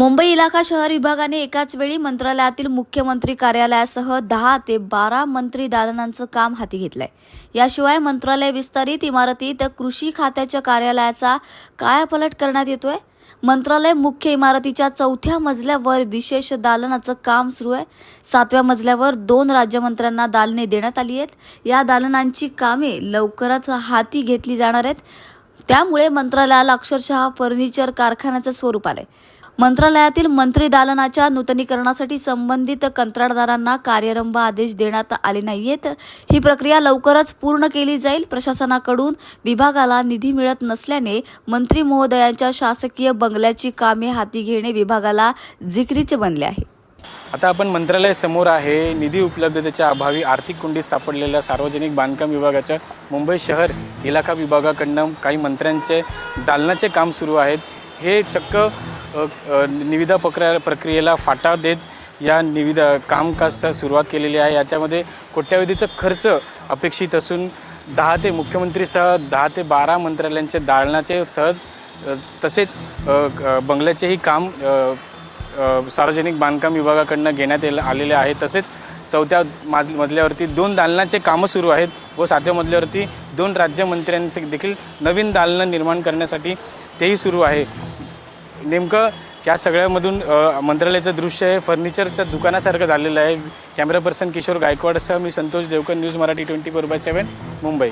मुंबई इलाका शहर विभागाने एकाच वेळी मंत्रालयातील मुख्यमंत्री कार्यालयासह दहा ते बारा मंत्री दालनांचं काम हाती घेतलंय. याशिवाय मंत्रालय विस्तारित इमारतीत कृषी खात्याच्या कार्यालयाचा कायापलट करण्यात येतोय. मंत्रालय मुख्य इमारतीच्या चौथ्या मजल्यावर विशेष दालनाचं काम सुरू आहे. सातव्या मजल्यावर दोन राज्यमंत्र्यांना दालने देण्यात आली आहेत. या दालनांची कामे लवकरच हाती घेतली जाणार आहेत. त्यामुळे मंत्रालयाला अक्षरशः फर्निचर कारखान्याचं स्वरूप आलंय. मंत्रालयातील मंत्री दालनाच्या नूतनीकरणासाठी संबंधित कंत्राटदारांना कार्यरंभ आदेश देण्यात आले नाहीयेत. ही प्रक्रिया लवकरच पूर्ण केली जाईल. प्रशासनाकडून विभागाला निधी मिळत नसल्याने मंत्री महोदयांच्या शासकीय बंगल्याची कामे हाती घेणे विभागाला जिकरीचे बनले आहे. आता आपण मंत्रालयासमोर आहे. निधी उपलब्धतेच्या अभावी आर्थिक कुंडीत सापडलेल्या सार्वजनिक बांधकाम विभागाच्या मुंबई शहर इलाका विभागाकडनं काही मंत्र्यांचे दालनाचे काम सुरू आहेत. हे चक्क निविदा प्रक्रिया प्रक्रियेला फाटा देत या निविदा कामकाज सुरुवात केलेली आहे. याच्यामध्ये कोट्यावधीचा खर्च अपेक्षित असून दहा ते मुख्यमंत्रीसह दहा ते बारा मंत्रालयांचे दालनाचे सहज तसेच बंगल्याचेही काम सार्वजनिक बांधकाम विभागाकडनं घेण्यात आलेले आहे. तसेच चौथ्या माज मजल्यावरती दोन दालनाचे कामं सुरू आहेत व सातव्या मजल्यावरती दोन राज्यमंत्र्यांचे देखील नवीन दालनं निर्माण करण्यासाठी तेही सुरू आहे. नेमकं या सगळ्यामधून मंत्रालयाचं दृश्य हे फर्निचरच्या दुकानासारखं झालेलं आहे. कॅमेरा पर्सन किशोर गायकवाडसह मी Santosh Devkar news Marathi twenty four by seven Mumbai.